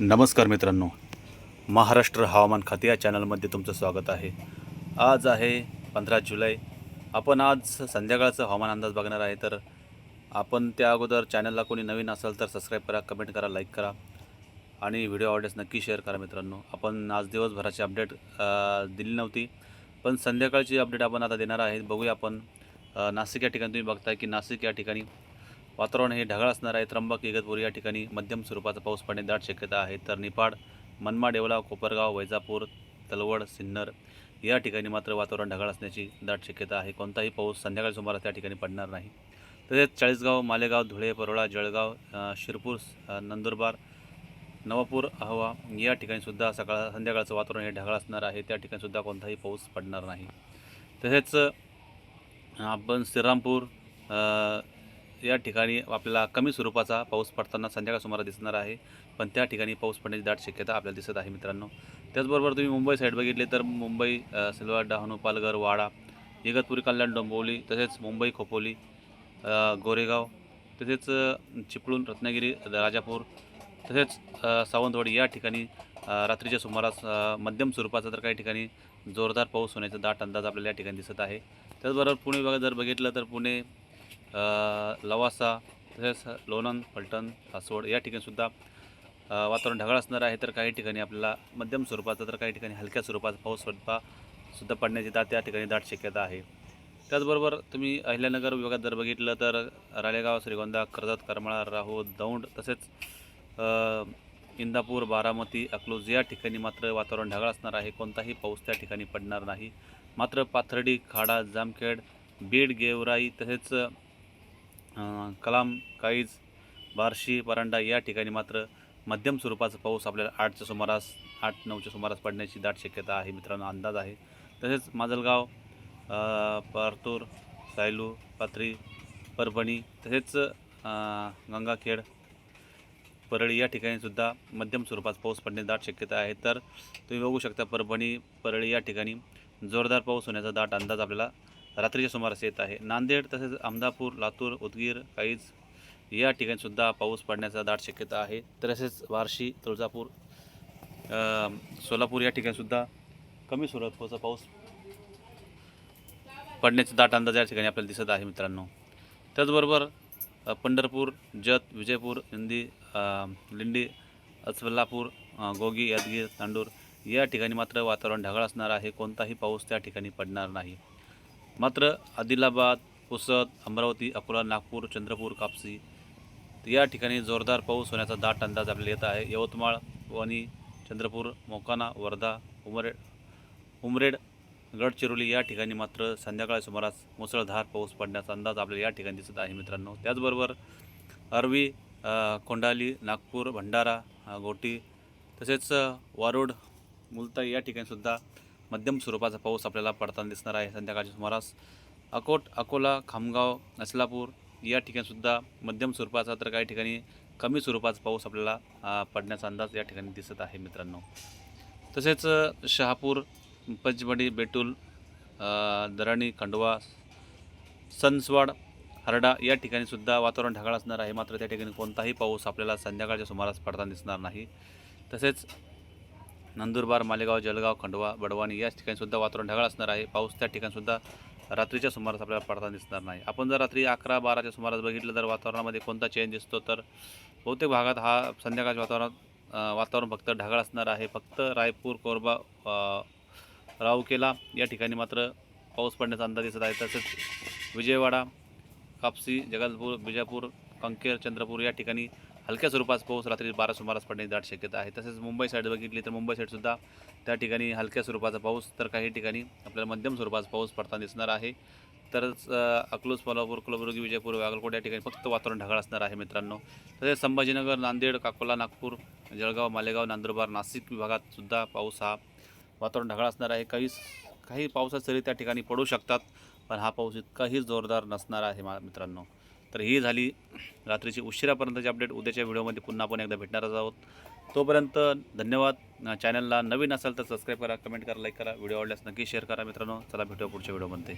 नमस्कार मित्रांनो. महाराष्ट्र हवामान खाते या चॅनलमध्ये तुमचं स्वागत आहे. आज आहे पंधरा जुलै. आपण आज संध्याकाळचं हवामान अंदाज बघणार आहे तर आपण त्या अगोदर चॅनलला कोणी नवीन असेल तर सबस्क्राईब करा कमेंट करा लाईक करा आणि व्हिडिओ आवडल्यास नक्की शेअर करा मित्रांनो. आपण आज दिवसभराची अपडेट दिली नव्हती पण संध्याकाळची अपडेट आपण आता देणार आहे. बघूया आपण नाशिक या ठिकाणी तुम्ही बघताय की नाशिक या ठिकाणी वातावरण हे ढगाळ असणार आहे. त्र्यंबक इगतपुरी या ठिकाणी मध्यम स्वरूपाचा पाऊस पडणे दाट शक्यता आहे. तर निपाड मनमाड येवला कोपरगाव वैजापूर तलवड सिन्नर या ठिकाणी मात्र वातावरण ढगाळ असण्याची दाट शक्यता आहे. कोणताही पाऊस संध्याकाळी सुमारास त्या ठिकाणी पडणार नाही. तसेच चाळीसगाव मालेगाव धुळे परोळा जळगाव शिरपूर नंदुरबार नवापूर अहवा या ठिकाणी सुद्धा सकाळ संध्याकाळचं वातावरण हे ढगाळ असणार आहे. त्या ठिकाणी सुद्धा कोणताही पाऊस पडणार नाही. तसेच आपण श्रीरामपूर या ठिकाणी आपल्याला कमी स्वरूपाचा पाऊस पडताना संध्याकाळ सुमारा दिसणार आहे. पण त्या ठिकाणी पाऊस पडण्याची दाट शक्यता आपल्याला दिसत आहे मित्रांनो. त्याचबरोबर तुम्ही मुंबई साईड बघितले तर मुंबई अ, सिल्वार डहाणू पालघर वाडा इगतपुरी कल्याण डोंबिवली तसेच मुंबई खोपोली गोरेगाव तसेच चिपळूण रत्नागिरी राजापूर तसेच सावंतवाडी या ठिकाणी रात्रीच्या सुमारास मध्यम स्वरूपाचा तर काही ठिकाणी जोरदार पाऊस होण्याचा दाट अंदाज आपल्याला या ठिकाणी दिसत आहे. त्याचबरोबर पुणे बघा जर बघितलं तर पुणे लवासा तसेच लोणंद फलटण सासवड या ठिकाणीसुद्धा वातावरण ढगाळ असणार आहे तर काही ठिकाणी आपल्याला मध्यम स्वरूपाचा तर काही ठिकाणी हलक्या स्वरूपाचा पाऊस सुद्धा सुद्धा पडण्याची दाट त्या ठिकाणी दाट शक्यता आहे. त्याचबरोबर तुम्ही अहिल्यानगर विभागात जर बघितलं तर राळेगाव श्रीगोंदा कर्जत करमाळा राहू दौंड तसेच इंदापूर बारामती अकलूज या ठिकाणी मात्र वातावरण ढगाळ असणार आहे. कोणताही पाऊस त्या ठिकाणी पडणार नाही. मात्र पाथर्डी खाडा जामखेड बीड गेवराई तसेच कलाम काईज बार्शी परांडा या ठिकाणी मात्र मध्यम स्वरूपाचा पाऊस आपल्याला आठच्या सुमारास आठ नऊच्या सुमारास पडण्याची दाट शक्यता आहे मित्रांनो अंदाज आहे. तसेच माजलगाव अ, परतूर सायलू पात्री परभणी तसेच गंगाखेड परळी या ठिकाणीसुद्धा मध्यम स्वरूपात पाऊस पडण्याची दाट शक्यता आहे. तर तुम्ही बघू शकता परभणी परळी या ठिकाणी जोरदार पाऊस होण्याचा दाट अंदाज आपल्याला रात्रीच्या सुमारास येत आहे. नांदेड तसेच अहमदापूर लातूर उदगीर काहीच या ठिकाणीसुद्धा पाऊस पडण्याचा दाट शक्यता आहे. तसेच वारशी तुळजापूर सोलापूर या ठिकाणीसुद्धा कमी स्वरूपाचा पाऊस पडण्याचा दाट अंदाज या ठिकाणी आपल्याला दिसत आहे मित्रांनो. त्याचबरोबर पंढरपूर जत विजयपूर इंदी लिंडी अस्वल्लापूर गोगी यादगीर तांडूर या ठिकाणी मात्र वातावरण ढगाळ असणार आहे. कोणताही पाऊस त्या ठिकाणी पडणार नाही. मात्र आदिलाबाद पुसद अमरावती अकोला नागपूर चंद्रपूर कापसी या ठिकाणी जोरदार पाऊस होण्याचा दाट अंदाज आपल्याला येत आहे. यवतमाळ वणी चंद्रपूर मोकाना वर्धा उमरेड उमरेड गडचिरोली या ठिकाणी मात्र संध्याकाळी सुमारास मुसळधार पाऊस पडण्याचा अंदाज आपल्याला या ठिकाणी दिसत आहे मित्रांनो. त्याचबरोबर अरवी कोंडाली नागपूर भंडारा गोटी तसेच वारुड मुलताई या ठिकाणीसुद्धा मध्यम स्वरूपाचा पाऊस आपल्याला पडताना दिसणार आहे. संध्याकाळच्या सुमारास अकोट अकोला खामगाव नसलापूर या ठिकाणीसुद्धा मध्यम स्वरूपाचा तर काही ठिकाणी कमी स्वरूपाचा पाऊस आपल्याला पडण्याचा अंदाज या ठिकाणी दिसत आहे मित्रांनो. तसेच शहापूर पंचमढी बेटूल दराणी खंडवा सनसवाड हरडा या ठिकाणीसुद्धा वातावरण ढगाळ असणार आहे. मात्र त्या ठिकाणी कोणताही पाऊस आपल्याला संध्याकाळच्या सुमारास पडताना दिसणार नाही. तसेच नंदुरबार मालेगाव जळगाव खंडवा बडवानी या ठिकाणीसुद्धा वातावरण ढगाळ असणार आहे. पाऊस त्या ठिकाणीसुद्धा रात्रीच्या सुमारास आपल्याला पडताना दिसणार नाही. आपण जर रात्री अकरा बाराच्या सुमारास बघितलं तर वातावरणामध्ये कोणता चेंज दिसतो तर बहुतेक भागात हा संध्याकाळच्या वातावरणात वातावरण फक्त ढगाळ असणार आहे. फक्त रायपूर कोरबा राऊकेला या ठिकाणी मात्र पाऊस पडण्याचा अंदाज दिसत आहे. तसेच विजयवाडा कापसी जगदपूर बिजापूर कंकेर चंद्रपूर या ठिकाणी हलक्या स्वरूपात पाऊस रात्री बारा सुमारास पडण्याची दाट शक्यता आहे. तसेच मुंबई साईड बघितली तर मुंबई साईडसुद्धा त्या ठिकाणी हलक्या स्वरूपाचा पाऊस तर काही ठिकाणी आपल्याला मध्यम स्वरूपाचा पाऊस पडताना दिसणार आहे. तरच अकलूज कोल्हापूर कलबुर्गी विजयपूर बागलकोट या ठिकाणी फक्त वातावरण ढगाळ असणार आहे मित्रांनो. तसेच संभाजीनगर नांदेड काकोला नागपूर जळगाव मालेगाव नंदुरबार नाशिक विभागात सुद्धा पाऊस हा वातावरण ढगाळ असणार आहे. काही काही पावसाच्या सरी त्या ठिकाणी पडू शकतात पण हा पाऊस इतकाही जोरदार नसणार आहे मा मित्रांनो. तर ही झाली रात्रीची उशिरापर्यंतची अपडेट उद्याच्या व्हिडिओमध्ये पुन्हा आपण एकदा भेटणारच आहोत. तोपर्यंत धन्यवाद. चॅनलला नवीन असाल तर सबस्क्राईब करा कमेंट करा लाईक करा. व्हिडिओ आवडल्यास नक्की शेअर करा मित्रांनो. चला भेटूया पुढच्या व्हिडिओमध्ये.